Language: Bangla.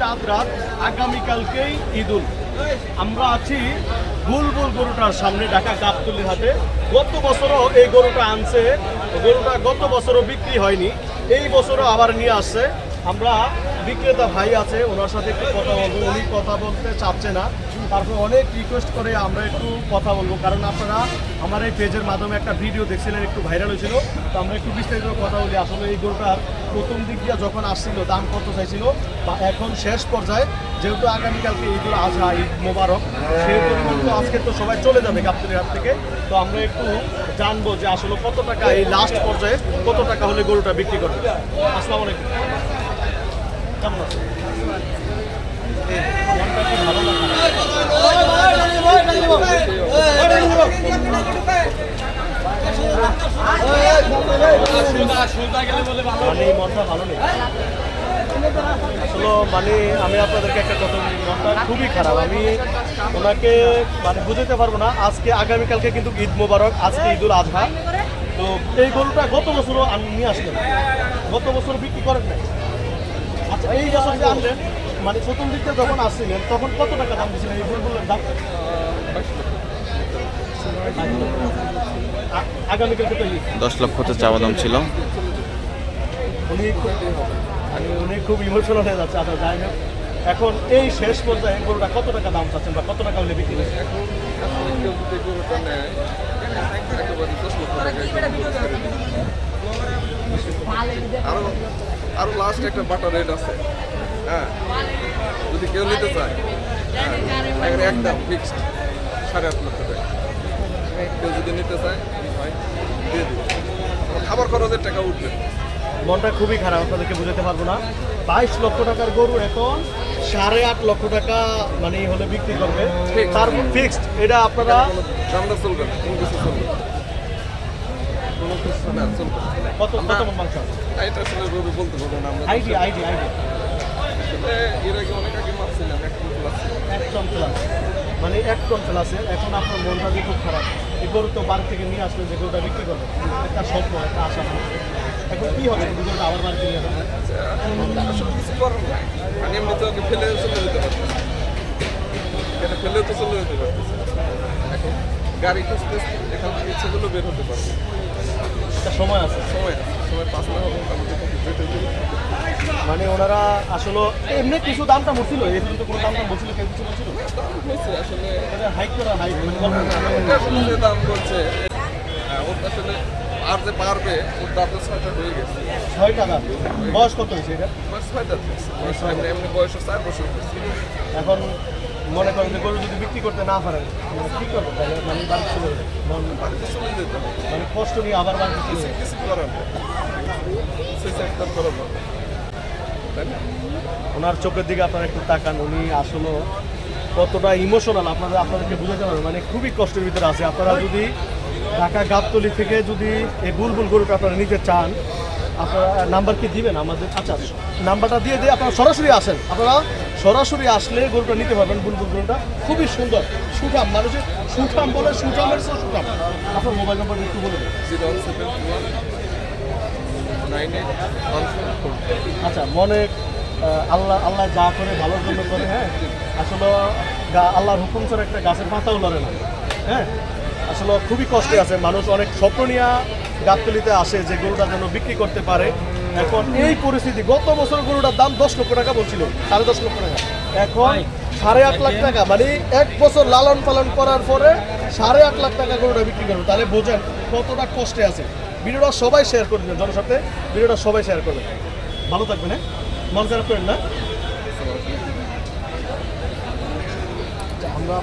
চাঁদ রাত আগামীকালকেই ঈদুল আমরা আছি বুলবুল গরুটার সামনে, ঢাকা গাবতলির হাটে। গত বছরও এই গরুটা আনছে। গরুটা গত বছরও বিক্রি হয়নি। এই বছরও আবার নিয়ে আসছে। আমরা বিক্রেতা ভাই আছে, ওনার সাথে একটু কথা বলব। উনি কথা বলতে চাচ্ছে না। তারপর অনেক রিকোয়েস্ট করে আমরা একটু কথা বলব। কারণ আপনারা আমার এই পেজের মাধ্যমে একটা ভিডিও দেখছিলেন, একটু ভাইরাল হয়েছিল। তো আমরা একটু বিস্তারিত কথা বলি। আসলে এই গরুটার প্রথম দিক দিয়ে যখন আসছিল, দাম কত চাইছিল, বা এখন শেষ পর্যায়ে, যেহেতু আগামীকালকে ঈদুল আজহা, ঈদ মোবারক কিন্তু আজকে তো সবাই চলে যাবে গাবতলির হাত থেকে। তো আমরা একটু জানব যে আসলে কত টাকা এই লাস্ট পর্যায়ে কত টাকা হলে গরুটা বিক্রি করবে। আসসালামু আলাইকুম। মানে মানে আমি আপনাদেরকে একটা কথা বলি, মনটা খুবই খারাপ। আমি ওনাকে মানে বুঝতে পারব না, আজকে আগামীকালকে কিন্তু ঈদ মোবারক, আজকে ঈদুল আজহা। তো এই গরুটা গত বছরও আন- নিয়ে আসলেন। গত বছর বিক্রি করেন নাই। আচ্ছা এই বছর যে আনলেন মানে প্রথম দিকটা যখন আসছিলেন তখন কত টাকা দাম দিয়েছিলেন? এই বুলবুলের দাম? আ- আগামীকালকে দশ লক্ষ তো চাওয়া দাম ছিল। উনি খুব উনি খুব ইমোশনাল হয়ে যাচ্ছে আচ্ছা যাই হোক। এখন এই শেষ পর্যায়ে গরুটা কত টাকা দাম চাচ্ছেন বা কত টাকা হলে বিক্রি আরও আরও লাস্ট একটা বাটা রেট আছে। হ্যাঁ যদি কেউ নিতে চায়। হ্যাঁ একদম ফিক্সড সাড়ে আট লক্ষ টাকা। কেউ যদি নিতে চায় দিয়ে খাবার খরচের টাকা উঠবে। মনটা খুবই খারাপ আপনাদেরকে বুঝাতে পারব না। বাইশ লক্ষ টাকার গরু এখন সাড়ে আট লক্ষ টাকা মানে হলে বিক্রি করবে। তারপর ফিক্সড এটা আপনারা দামটা চলবে না কোনো কিছু চলবে না। না চলবে কত কত মাংস এটা আসলে রবি বলতে পারব না আমরা আইডি আইডি আইডি। এর আগে অনেক আগে মারছিলাম এক টন এক টন মানে এক টন প্লাসে এখন আপনার মনটা যে খুব খারাপ। এই গরু তো বাড়ি থেকে নিয়ে আসলে যে গরুটা বিক্রি করবে একটা স্বপ্ন একটা আশা এখন কি হবে? গরুটা আবার বাড়িতে নিয়ে যাবে আসলে কিছু করার নাই। আমি এমনিতে ওকে ফেলে চলে যেতে পারতেছি। এটা ফেলে তো চলে যেতে পারতেছি। এখন গাড়ি খুঁজতে এখান থেকে ইচ্ছেগুলো বের হতে পারবে। সময় আছে। সময় আছে সময় পাঁচ লাখ মানে ওনারা আসলে এমনি কিছু দামটা বলছিল এই তো কোনো দামটা বলছিল কেউ কিছু বলছিল? দাম আসলে। হাইক করা হাইক মানে দাম বলছে। হ্যাঁ, আসলে আর যে পারবে ওর দাঁত ছয়টা হয়ে গেছে। ছয় টাকা। বয়স কত হয়েছে এটা? বয়স ছয় দাঁত এমনি বয়স চার বছর এখন মনে করেন যে গরু যদি বিক্রি করতে না পারেন মানে কি করবে তাহলে মানে বাড়ি চলে যাবে বাড়িতে চলে যেতে মানে কষ্ট নিয়ে আবার বাড়িতে চলে যাবে কিছু করার ওনার চোখের দিকে আপনারা একটু তাকান। উনি আসলে কতটা ইমোশনাল আপনারা আপনাদেরকে বুঝাতে পারবেন। মানে খুবই কষ্টের ভিতরে আছে। আপনারা যদি ঢাকা গাবতলি থেকে যদি এই বুলবুল গরুটা আপনারা নিতে চান আপনারা নাম্বার কি দিবেন আমাদের? আচ্ছা নাম্বারটা দিয়ে দিয়ে আপনারা সরাসরি আসেন। আপনারা সরাসরি আসলে গরুটা নিতে পারবেন বুলবুল গরুটা। খুবই সুন্দর সুঠাম মানুষের সুঠাম বলে সুঠামের সুঠাম। আপনার মোবাইল নাম্বার একটু বলে আচ্ছা মনে আল্লাহ আল্লাহ যা করে ভালোর জন্য করে হ্যাঁ? আসলে আল্লাহর হুকুম ছাড়া একটা গাছের পাতাও লড়ে না হ্যাঁ? আসলে খুবই কষ্টে আছে। মানুষ অনেক স্বপ্ন নিয়ে গাবতলিতে আসে যে গরুটা যেন বিক্রি করতে পারে। এখন এই পরিস্থিতি গত বছর গরুটার দাম দশ লক্ষ টাকা বলছিল সাড়ে দশ লক্ষ টাকা। এখন সাড়ে আট লাখ টাকা মানে এক বছর লালন পালন করার পরে সাড়ে আট লাখ টাকা গরুটা বিক্রি করবে। তাহলে বোঝেন কতটা কষ্টে আছে। ভিডিওটা সবাই শেয়ার করবেন জনস্বার্থে ভিডিওটা সবাই শেয়ার করবেন। ভালো থাকবেন হ্যাঁ? মন খারাপ করেন না? আমরা